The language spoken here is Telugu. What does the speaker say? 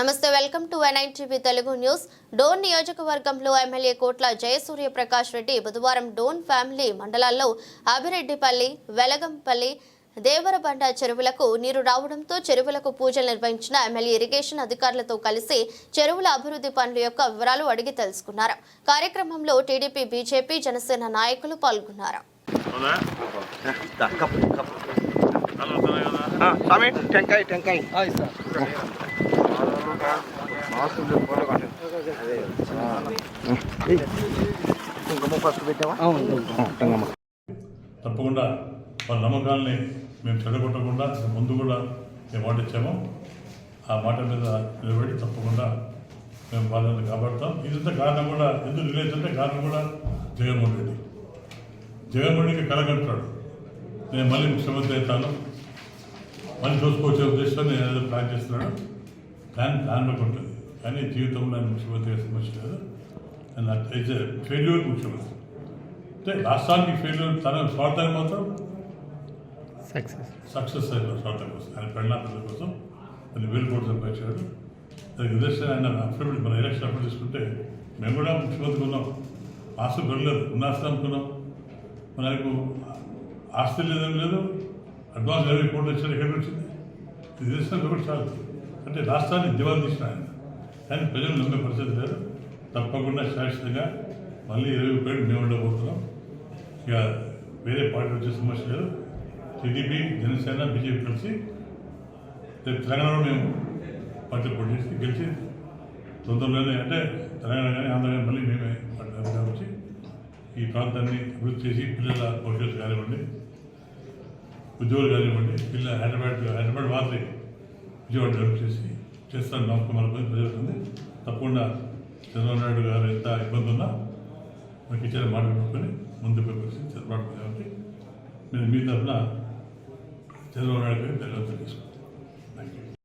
నమస్తే welcome to NIN TV Telugu news. Dhone నియోజకవర్గంలో ఎమ్మెల్యే కోట్ల జయసూర్య ప్రకాష్ రెడ్డి బుధవారం డోన్ ఫ్యామిలీ మండలాల్లో అభిరెడ్డిపల్లి వెలగంపల్లి దేవరబండ చెరువులకు నీరు రావడంతో చెరువులకు పూజలు నిర్వహించిన ఎమ్మెల్యే ఇరిగేషన్ అధికారులతో కలిసి చెరువుల అభివృద్ధి పనుల యొక్క వివరాలు అడిగి తెలుసుకున్నారు. కార్యక్రమంలో టీడీపీ బీజేపీ జనసేన నాయకులు పాల్గొన్నారు. టెంకాయ టెంకాయ. తప్పకుండా వాళ్ళ నమ్మకాల్ని మేము చెడగొట్టకుండా ముందు కూడా మేము మాట ఇచ్చాము ఆ మాట మీద నిలబడి తప్పకుండా మేము వాళ్ళని కాపాడుతాం. ఇదంతా కారణం కూడా ఎందుకు రిలీజ్ అంటే కారణం కూడా జగన్మోహన్ రెడ్డి. జగన్మోహన్ రెడ్డికి కలగంటాడు నేను మళ్ళీ ముఖ్యమంత్రి అవుతాను. మళ్ళీ చూసుకోవచ్చే ఉద్దేశంతో నేను ఏదో ప్లాన్ చేస్తున్నాడు ప్లాన్ ప్లాన్లోకి ఉంటుంది కానీ జీవితంలో ముఖ్యమంత్రి సమస్య లేదు నేను ఫెయిల్యూర్ ముఖ్యమంత్రి. అంటే రాష్ట్రానికి ఫెయిల్యూర్ తన స్వార్థానికి మాత్రం సక్సెస్ సక్సెస్ అయిన స్వార్థం కోసం ఆయన ప్రేరణ ప్రజల కోసం దాన్ని వేలు కోట్లు సంపాదించాడు. దానికి నిదర్శనం ఆయన అఫిడవిట్ మన ఎలక్షన్ అప్పుడు తీసుకుంటే మేము కూడా ముఖ్యమంత్రి ఉన్నాం. ఆస్తి పెరగలేదు ఉన్న. అనుకున్నాం మనకు ఆస్తి లేదేం లేదు. అడ్వాన్స్ ఇరవై కోట్లు వచ్చాడు ఎక్కడికి వచ్చింది. ఇది నిదర్శనం కూడా చాలు. అంటే రాష్ట్రాన్ని దివాలు తీసిన ఆయన. కానీ ప్రజలు నమ్మే పరిస్థితి లేదు. తప్పకుండా శాశ్వతంగా మళ్ళీ ఇరవై పేరు మేము ఉండబోతున్నాం. ఇక వేరే పార్టీ వచ్చే సమస్య లేదు. టీడీపీ జనసేన బీజేపీ కలిసి రేపు తెలంగాణలో మేము పార్టీ పోటీ చేసి గెలిచి తొందరలోనే అంటే తెలంగాణ కానీ ఆంధ్ర కానీ మళ్ళీ మేమే పార్టీ వచ్చి ఈ ప్రాంతాన్ని అభివృద్ధి చేసి పిల్లల భవిష్యత్తు కానివ్వండి ఉద్యోగులు కానివ్వండి పిల్లల హైదరాబాద్ హైదరాబాద్ మాత్రమే విజయవాడ డెవలప్ చేసి చేస్తాను నమ్మకం మన పని ప్రజలుంది తప్పకుండా చంద్రబాబు నాయుడు గారు ఎంత ఇబ్బంది ఉన్నా మనకి ఇచ్చిన మాట పెట్టుకొని ముందుకు వచ్చి చంద్రబాబు కాబట్టి నేను మీ తరఫున చంద్రబాబు నాయుడు గారికి ధన్యవాదాలు తీసుకుంటాను